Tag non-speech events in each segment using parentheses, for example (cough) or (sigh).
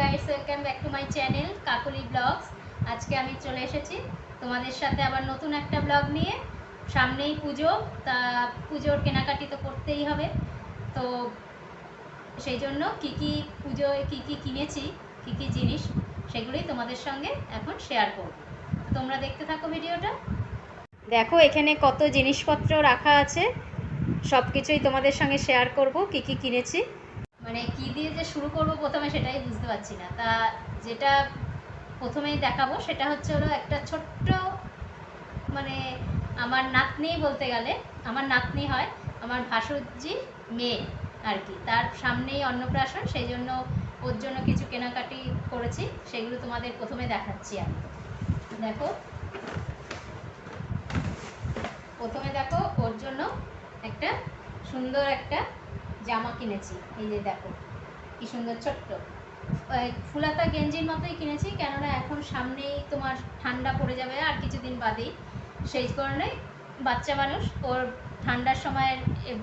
Guys welcome back to my channel Kakuli vlogs আজকে আমি চলে এসেছি তোমাদের সাথে আবার নতুন একটা ব্লগ নিয়ে। সামনেই পুজো, তা পুজোর কেনাকাটি তো করতেই হবে। তো সেই জন্য কী কী পুজোয় কী কী কিনেছি, কী কী জিনিস, সেগুলোই তোমাদের সঙ্গে এখন শেয়ার করব। তোমরা দেখতে থাকো ভিডিওটা। দেখো, এখানে কত জিনিসপত্র রাখা আছে। সব কিছুই তোমাদের সঙ্গে শেয়ার করব, কী কী কিনেছি। মানে কি দিয়ে যে শুরু করব প্রথমে সেটাই বুঝতে পারছি না। তা যেটা প্রথমেই দেখাবো সেটা হচ্ছে হলো একটা ছোট্ট মানে আমার নাতনি বলতে গেলে, আমার নাতনি হয় আমার ভাসুরজির মেয়ে আর কি তার সামনেই অন্নপ্রাশন, সেই জন্য ওর জন্য কিছু কেনাকাটি করেছি, সেগুলো তোমাদের প্রথমে দেখাচ্ছি আমি। দেখো, প্রথমে দেখো ওর জন্য একটা সুন্দর একটা জামা কিনেছি। এই যে দেখো, কি সুন্দর ছোট্ট। ফুলাতা গেঞ্জির মতোই কিনেছি, কেননা এখন সামনেই তোমার ঠান্ডা পড়ে যাবে আর কিছুদিন বাদেই। সেই কারণে বাচ্চা মানুষ, ওর ঠান্ডার সময়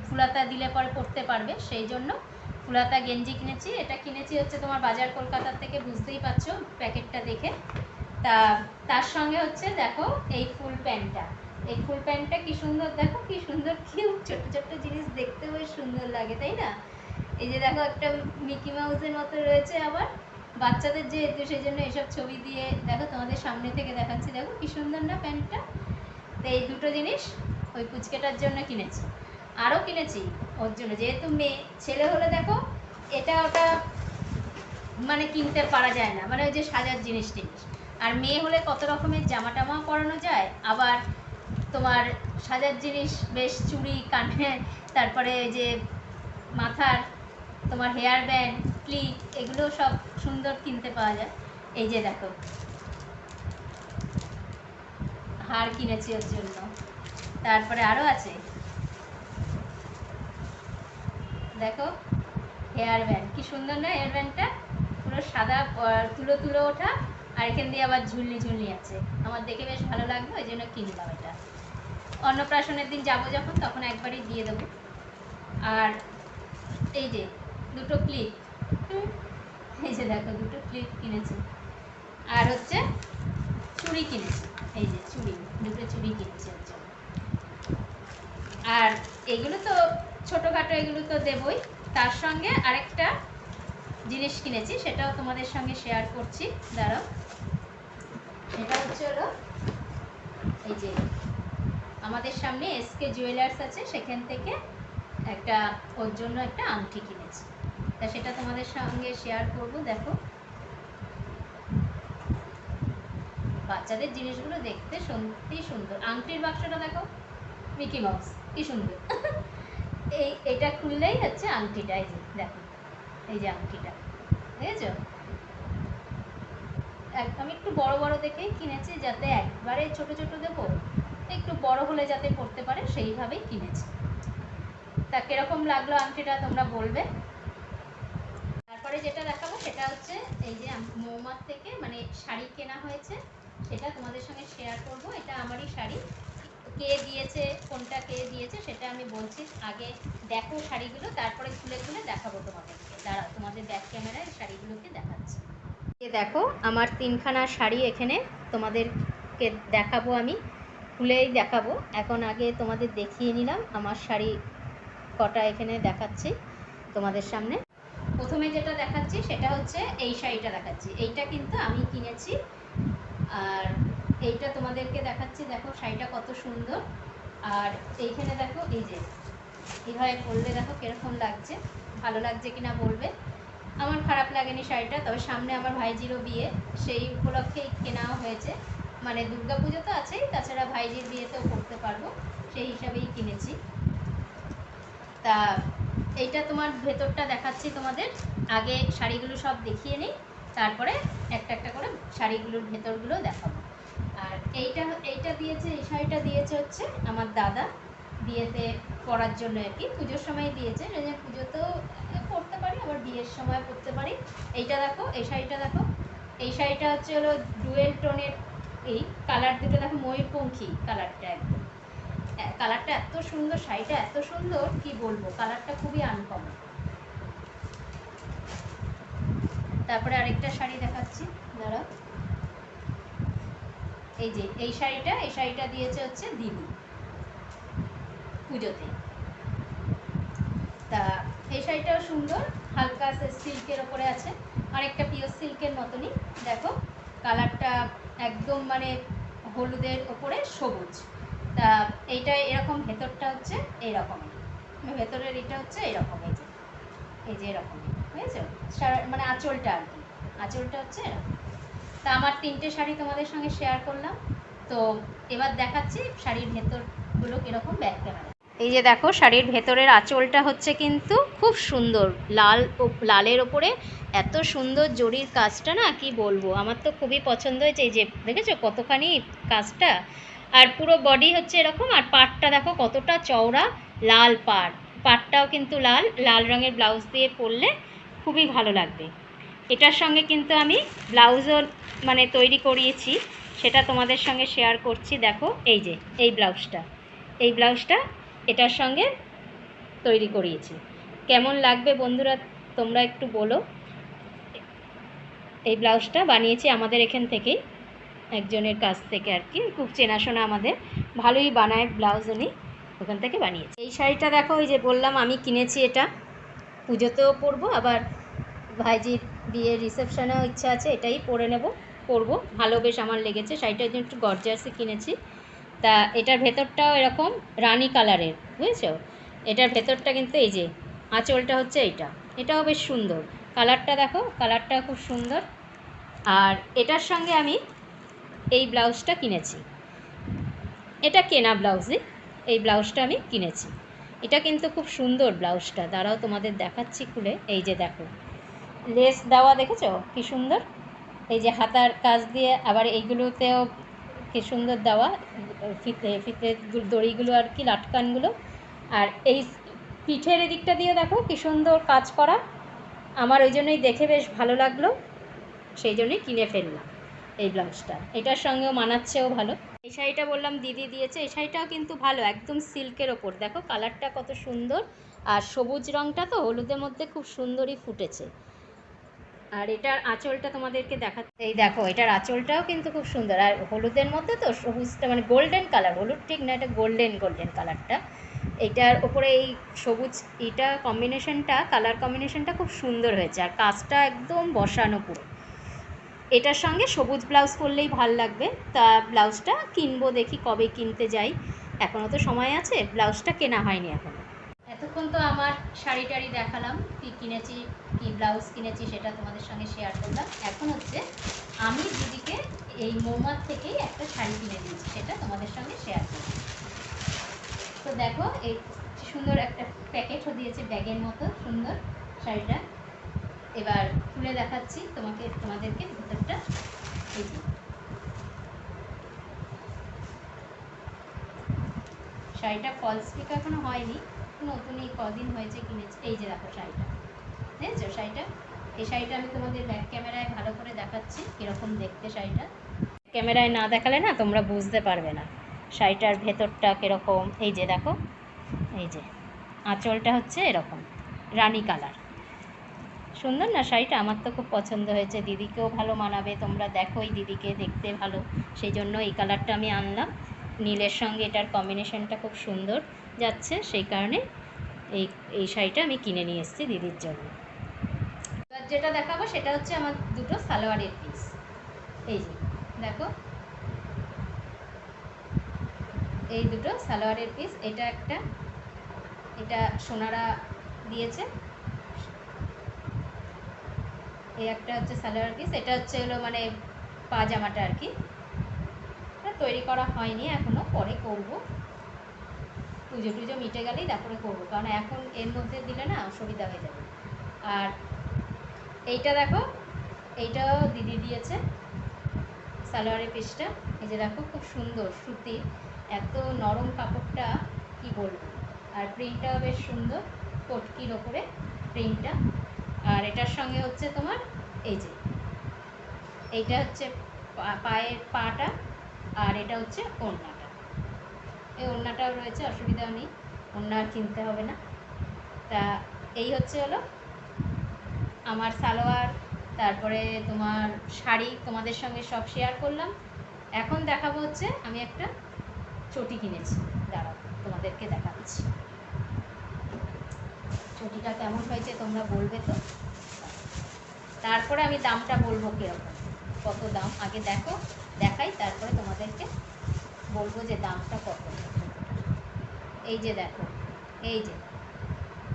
ফুলাতা দিলে পরে পরতে পারবে। সেই জন্য ফুলাতা গেঞ্জি কিনেছি। এটা কিনেছি হচ্ছে তোমার বাজার কলকাতার থেকে, বুঝতেই পারছ প্যাকেটটা দেখে। তা, তার সঙ্গে হচ্ছে দেখো এই ফুল প্যান্টটা। এই ফুল প্যান্টটা কি সুন্দর? দেখো কি সুন্দর, কিউট। ছোট্ট ছোট্ট জিনিস দেখতে বেশ সুন্দর লাগে, তাই না? এই যে দেখো একটা মিকি মাউসের মতো রয়েছে আবার। বাচ্চাদের যেহেতু সেই জন্য এসব ছবি দিয়ে, দেখো তোমাদের সামনে থেকে দেখাচ্ছি। দেখো কি সুন্দর না প্যান্টটা? তো এই দুটো জিনিস ওই পুচকেটার জন্য কিনেছি। আরও কিনেছি ওর জন্য। যেহেতু মেয়ে, ছেলে হলে দেখো এটা ওটা মানে কিনতে পারা যায় না। মানে ওই যে সাজার জিনিস টিনিস আর মেয়ে হলে কত রকমের জামা টামাও পরানো যায়, আবার তোমার সাজার জিনিস বেশ চুড়ি, কানে, তারপরে যে মাথার তোমার হেয়ার ব্যান্ড ক্লিপ এগুলো সব সুন্দর কিনতে পাওয়া যায়। এই যে দেখো। হার কিনেছি ওর জন্য। তারপরে আরও আছে। দেখো হেয়ার ব্যান্ড কি সুন্দর না হেয়ার ব্যান্ডটা পুরো সাদা তুলো তুলো ওঠা। আর এখান দিয়ে আবার ঝুলনি ঝুলনি আছে। আমার দেখে বেশ ভালো লাগবে ওই জন্য কিনলাম। অন্নপ্রাশনের দিন যাব যখন, তখন একবারই দিয়ে দেবো। আর এই যে, দুটো ক্লিপ। এই যে দেখো, দুটো ক্লিপ কিনেছি। আর হচ্ছে চুড়ি কিনেছি। এই যে চুড়ি, দুটো চুড়ি কিনেছি আর এগুলো তো ছোটোখাটো এগুলো তো দেবই। তার সঙ্গে আরেকটা জিনিস কিনেছি, সেটাও তোমাদের সঙ্গে শেয়ার করছি। দাঁড়াও। সেটা হচ্ছে হলো, এই যে আমাদের সামনে এসকে জুয়েলার্স আছে, সেখান থেকে একটা ওর জন্য একটা আংটি কিনেছি। তা সেটা তোমাদের সঙ্গে শেয়ার করব, দেখো। বাচ্চাদের জিনিসগুলো দেখতে সত্যি সুন্দর। আংটির বাক্সটা দেখো মিকি মাউস কি সুন্দর। (laughs) এই, এটা খুললেই হচ্ছে আংটিটা এই যে দেখো, এই যে আংটিটা, বুঝেছ? এক- আমি একটু বড় বড় দেখেই কিনেছি, যাতে একবারে ছোট ছোট দেবো। একটু বড় হলে যাতে পড়তে পারে, সেইভাবেই কিনেছি। তা কীরকম লাগল আংটিটা তোমরা বলবে? তারপরে যেটা দেখাবো সেটা হচ্ছে এই যে মৌমার থেকে মানে শাড়ি কেনা হয়েছে, সেটা তোমাদের সঙ্গে শেয়ার করব। এটা আমারই শাড়ি। কে দিয়েছে, কোনটা কে দিয়েছে, সেটা আমি বলছি। আগে দেখো শাড়িগুলো, তারপরে খুলে খুলে দেখাবো তোমাদেরকে। দাঁড়াও তোমাদের ব্যাক ক্যামেরায় শাড়িগুলোকে দেখাচ্ছি। দেখো, আমার তিনখানা শাড়ি এখানে তোমাদেরকে দেখাবো আমি। খুলেই দেখাবো। এখন আগে তোমাদের দেখিয়ে নিলাম। আমার শাড়ি কটা এখানে দেখাচ্ছি তোমাদের সামনে। প্রথমে যেটা দেখাচ্ছি সেটা হচ্ছে এই শাড়িটা দেখাচ্ছি। এইটা কিন্তু আমি কিনেছি। আর এইটা তোমাদেরকে দেখাচ্ছি। দেখো শাড়িটা কত সুন্দর। আর এইখানে দেখো এই যে এইভাবে পরলে দেখো কীরকম লাগছে। ভালো লাগছে কিনা বলবে। আমার খারাপ লাগেনি শাড়িটা, তবে সামনে আমার ভাইজিরও বিয়ে। সেই উপলক্ষেই কেনাও হয়েছে। মানে দুর্গা পুজো তো আছেই, তাছাড়া ভাইজির বিয়েতেও করতে পারব, সেই হিসাবেই কিনেছি। তা এইটা তোমার ভেতরটা দেখাচ্ছি তোমাদের, আগে শাড়িগুলো সব দেখিয়ে নিই, তারপরে একটা একটা করে শাড়িগুলোর ভেতরগুলো দেখাবো। আর এইটা এইটা দিয়েছে, এই শাড়িটা দিয়েছে হচ্ছে আমার দাদা, বিয়েতে পরার জন্য আর কি, পুজোর সময় দিয়েছে যে পুজোতেও পরতে পারি, আবার বিয়ের সময় পরতে পারি। এইটা দেখো, এই শাড়িটা দেখো, এই শাড়িটা হচ্ছে হলো ডুয়েল টোনের এই কালার দুটো দেখো ময়ূরপঙ্খী কালারটা একদম। কালারটা এত সুন্দর, শাড়িটা এত সুন্দর, কি বলব, কালারটা খুবই আনকমন তারপরে আরেকটা শাড়ি দেখাচ্ছি, দাঁড়াও। এই যে, এই শাড়িটা এই শাড়িটা দিয়েছে হচ্ছে দিদি পুজোতে। তা, এই শাড়িটাও সুন্দর, হালকা সিল্কের ওপরে আছে। অনেকটা পিওর সিল্কের মতনই। দেখো, কালারটা একদম মানে হলুদের ওপরে সবুজ। তা এইটা এরকম, ভেতরটা হচ্ছে এইরকম ভেতরের এটা হচ্ছে এরকম, এই যে। এই যে এরকম। বুঝেছ? মানে আঁচলটা আর কি। আঁচলটা হচ্ছে তা আমার তিনটে শাড়ি তোমাদের সঙ্গে শেয়ার করলাম। তো এবার দেখাচ্ছি শাড়ির ভেতরগুলো কীরকম ব্যাক ক্যামেরা এই যে দেখো, শাড়ির ভেতরের আঁচলটা হচ্ছে কিন্তু খুব সুন্দর। লাল ও- লালের ওপরে এত সুন্দর জরির কাজটা না, কি বলব? আমার তো খুবই পছন্দ হয়েছে এই যে, দেখেছ কতখানি কাজটা? আর পুরো বডি হচ্ছে এরকম, আর পাটটা দেখো কতটা চওড়া, লাল পাড় পাটটাও কিন্তু লাল লাল রঙের ব্লাউজ দিয়ে পরলে খুবই ভালো লাগবে। এটার সঙ্গে কিন্তু আমি ব্লাউজও মানে তৈরি করিয়েছি, সেটা তোমাদের সঙ্গে শেয়ার করছি। দেখো, এই যে, এই ব্লাউজটা এই ব্লাউজটা এটার সঙ্গে তৈরি করিয়েছি। কেমন লাগবে বন্ধুরা, তোমরা একটু বলো। এই ব্লাউজটা বানিয়েছি আমাদের এখান থেকেই, একজনের কাছ থেকে আর কি। খুব চেনাশোনা আমাদের, ভালোই বানায় ব্লাউজ উনি ওখান থেকে বানিয়েছি। এই শাড়িটা দেখো, ওই যে বললাম আমি কিনেছি এটা। পুজোতেও পরবো, আবার ভাইজির বিয়ের রিসেপশনেও ইচ্ছা আছে, এটাই পরে নেব, পরবো। ভালো বেশ আমার লেগেছে জন্য একটু গর্জার্সি কিনেছি। তা এটার ভেতরটাও এরকম রানি কালারের, বুঝেছ? এটার ভেতরটা কিন্তু এই যে, আঁচলটা হচ্ছে এইটা। এটাও বেশ সুন্দর। কালারটা দেখো কালারটা খুব সুন্দর। আর এটার সঙ্গে আমি এই ব্লাউজটা কিনেছি। এটা কেনা ব্লাউজই এই ব্লাউজটা আমি কিনেছি। এটা কিন্তু খুব সুন্দর ব্লাউজটা। দাঁড়াও তোমাদের দেখাচ্ছি খুলে। এই যে দেখো, লেস দেওয়া দেখেছ? কি সুন্দর। এই যে হাতার কাজ দিয়ে আবার এইগুলোতেও কি সুন্দর দেওয়া ফিতে ফিতে দড়িগুলো আর কি, লাটকানগুলো। আর এই পিঠের এদিকটা দিয়ে দেখো কি সুন্দর কাজ করা। আমার ওই জন্যই দেখে বেশ ভালো লাগল, সেই জন্যই কিনে ফেললাম এই ব্লাউজটা। এটার সঙ্গেও মানাচ্ছেও ভালো। এই শাড়িটা বললাম দিদি দিয়েছে, এই শাড়িটাও কিন্তু ভালো, একদম সিল্কের ওপর। দেখো কালারটা কত সুন্দর, আর সবুজ রঙটা তো হলুদের মধ্যে খুব সুন্দরই ফুটেছে। আর এটার আঁচলটা তোমাদেরকে দেখা এই দেখো, এটার আঁচলটাও কিন্তু খুব সুন্দর। আর হলুদের মধ্যে তো সবুজটা মানে গোল্ডেন কালার হলুদ ঠিক না, এটা গোল্ডেন গোল্ডেন কালারটা এটার ওপরে এই সবুজ, এটা কম্বিনেশনটা কালার কম্বিনেশনটা খুব সুন্দর হয়েছে। আর কাজটা একদম বসানো পুরো। এটার সঙ্গে সবুজ ব্লাউজ পরলেই ভালো লাগবে। তা ব্লাউজটা কিনবো দেখি কবে কিনতে যাই। এখনও তো সময় আছে ব্লাউজটা কেনা হয়নি এখনও এতক্ষণ তো আমার শাড়ি টাড়ি দেখালাম, কি কিনেছি, কি ব্লাউজ কিনেছি সেটা তোমাদের সঙ্গে শেয়ার করলাম। এখন হচ্ছে আমি দিদিকে এই মোমার থেকেই একটা শাড়ি কিনে দিয়েছি, সেটা তোমাদের সঙ্গে শেয়ার করব তো দেখো, এই সুন্দর একটা প্যাকেটও দিয়েছে ব্যাগের মতো, সুন্দর শাড়িটা। এবার খুলে দেখাচ্ছি তোমাকে, তোমাদেরকে ভেতরটা। শাড়িটা ফলস পিক এখনও হয়নি। নতুন এই কদিন হয়েছে কিনেছি। এই যে দেখো শাড়িটা। দেখেছ শাড়িটা? এই শাড়িটা আমি তোমাদের ব্যাক ক্যামেরায় ভালো করে দেখাচ্ছি, কীরকম দেখতে শাড়িটা। ক্যামেরায় না দেখালে না তোমরা বুঝতে পারবে না। শাড়িটার ভেতরটা কীরকম? এই যে দেখো, এই যে। আঁচলটা হচ্ছে এরকম, রানী কালার। সুন্দর না শাড়িটা? আমার তো খুব পছন্দ হয়েছে। দিদিকেও ভালো মানাবে। তোমরা দেখো এই দিদিকে দেখতে ভালো। সেই জন্য এই কালারটা আমি আনলাম। নীলের সঙ্গে এটার কম্বিনেশনটা খুব সুন্দর যাচ্ছে, সেই কারণে এই এই শাড়িটা আমি কিনে নিয়ে এসেছি দিদির জন্য। এবার যেটা দেখাবো সেটা হচ্ছে আমার দুটো সালোয়ারের পিস এই যে, দেখো। এই দুটো সালোয়ারের পিস এটা একটা, এটা সোনারা দিয়েছে। এই একটা হচ্ছে সালোয়ার পিস এটা হচ্ছে হলো মানে পাজামাটা আর কি। তৈরি করা হয়নি, এখনও পরে করব। পুজো টুজো মিটে গেলেই তারপরে করব, কারণ এখন এর মধ্যে দিলে না অসুবিধা হয়ে যাবে। আর এইটা দেখো, এইটাও দিদি দিয়েছে সালোয়ারের পিসটা। এই যে দেখো, খুব সুন্দর সুতির এত নরম কাপড়টা, কি বলব? আর প্রিন্টটাও বেশ সুন্দর, কটকির ওপরে প্রিন্টটা আর এটার সঙ্গে হচ্ছে তোমার, এই যে, এইটা হচ্ছে পায়ের পাটা আর এটা হচ্ছে ওড়নাটা। এই ওড়নাটাও রয়েছে, অসুবিধাও নেই, ওড়না কিনতে হবে না। তা এই হচ্ছে হলো আমার সালোয়ার, তারপরে তোমার শাড়ি তোমাদের সঙ্গে সব শেয়ার করলাম। এখন দেখাবো হচ্ছে আমি একটা চটি কিনেছি। দাঁড়াও, তোমাদেরকে দেখাচ্ছি। চটিটা কেমন হয়েছে তোমরা বলবে তো? তারপরে আমি দামটা বলব কীরকম? কত দাম? আগে দেখো। দেখাই, তারপরে তোমাদেরকে বলব যে দামটা কত। এই যে দেখো, এই যে,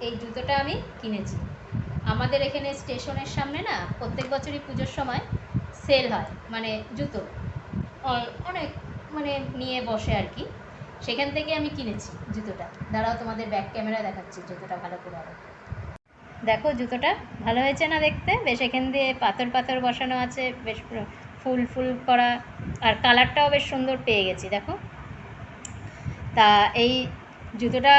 এই জুতোটা আমি কিনেছি। আমাদের এখানে স্টেশনের সামনে না, প্রত্যেক বছরই পুজোর সময় সেল হয় মানে জুতো। অনেক মানে নিয়ে বসে আর কি। সেখান থেকে আমি কিনেছি জুতোটা। দাঁড়াও, তোমাদের ব্যাক ক্যামেরা দেখাচ্ছি জুতোটা ভালো করে আরও। দেখো, জুতোটা ভালো হয়েছে না দেখতে? বেশ, এখান দিয়ে পাথর পাথর বসানো আছে, বেশ ফুল ফুল করা, আর কালারটাও বেশ সুন্দর পেয়ে গেছি, দেখো। তা এই জুতোটা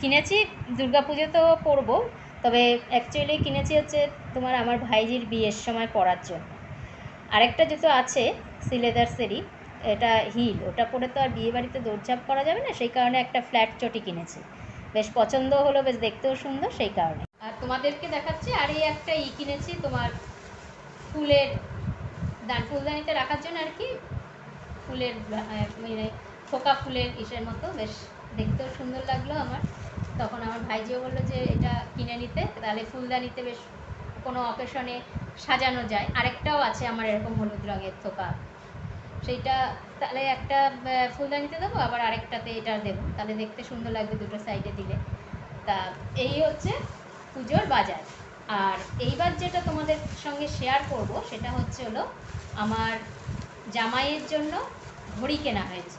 কিনেছি দুর্গাপুজো তো পরবো, তবে অ্যাকচুয়ালি কিনেছি হচ্ছে তোমার আমার ভাইজির বিয়ের সময় পরার জন্য। আরেকটা জুতো আছে সিলেদার্সেরই এটা হিল, ওটা পরে তো আর বিয়ে বাড়িতে দৌড়ঝাঁপ করা যাবে না, সেই কারণে একটা ফ্ল্যাট চটি কিনেছি। বেশ পছন্দ হলো, বেশ দেখতেও সুন্দর, সেই কারণে। আর তোমাদেরকে দেখাচ্ছি, আর এই একটা ই কিনেছি তোমার ফুলের দান ফুলদানিতে রাখার জন্য আর কি ফুলের মানে থোকা ফুলের ইসের মতো, বেশ দেখতেও সুন্দর লাগল আমার। তখন আমার ভাইজিও বলল যে এটা কিনে নিতে, তাহলে ফুলদানিতে বেশ কোনো অকেশনে সাজানো যায়। আরেকটাও আছে আমার এরকম হলুদ রঙের থোকা সেইটা তাহলে একটা ফুলদানিতে দেবো, আবার আরেকটাতে এটা দেবো। তাহলে দেখতে সুন্দর লাগবে দুটো সাইডে দিলে। তা এই হচ্ছে পুজোর বাজার। আর এইবার যেটা তোমাদের সঙ্গে শেয়ার করব, সেটা হচ্ছে হলো আমার জামাইয়ের জন্য ঘড়ি কেনা হয়েছে।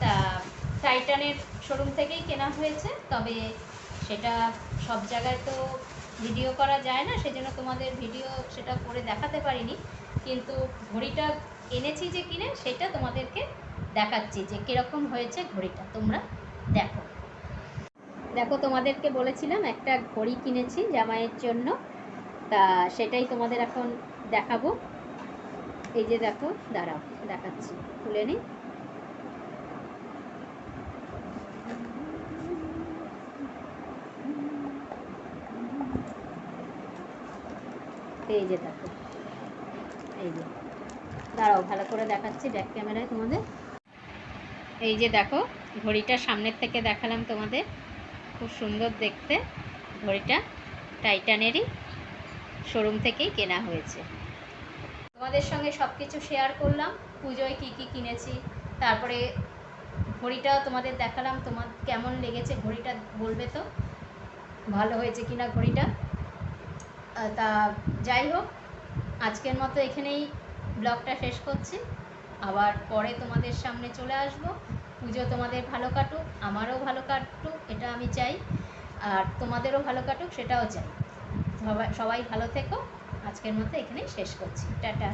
তা টাইটানের শোরুম থেকেই কেনা হয়েছে, তবে সেটা সব জায়গায় তো ভিডিও করা যায় না, সেজন্য তোমাদের ভিডিও সেটা করে দেখাতে পারিনি। কিন্তু ঘড়িটা এনেছি যে কিনে, সেটা তোমাদেরকে দেখাচ্ছি যে কীরকম হয়েছে ঘড়িটা, তোমরা দেখো। দেখো, তোমাদেরকে বলেছিলাম একটা ঘড়ি কিনেছি জামাইয়ের জন্য, তা সেটাই তোমাদের এখন দেখাবো। এই যে দেখো, দাঁড়াও, দেখাচ্ছি, খুলে নিই এই যে দেখো, এই যে, দাঁড়াও, ভালো করে দেখাচ্ছি ব্যাক ক্যামেরায় তোমাদের। এই যে দেখো, ঘড়িটা সামনের থেকে দেখালাম তোমাদের, খুব সুন্দর দেখতে, ঘড়িটা টাইটানেরই শোরুম থেকেই কেনা হয়েছে। তোমাদের সঙ্গে সব কিছু শেয়ার করলাম। পুজোয় কী কী কিনেছি, তারপরে ঘড়িটা তোমাদের দেখালাম, তোমার কেমন লেগেছে ঘড়িটা বলবে তো? ভালো হয়েছে কিনা ঘড়িটা? তা যাই হোক, আজকের মতো এখানেই ব্লগটা শেষ করছি। আবার পরে তোমাদের সামনে চলে আসব। পুজো তোমাদের ভালো কাটুক, আমারও ভালো কাটুক, এটা আমি চাই। আর তোমাদেরও ভালো কাটুক, সেটাও চাই। সবাই সবাই ভালো থেকো। আজকের মতো এখানেই শেষ করছি। টাটা।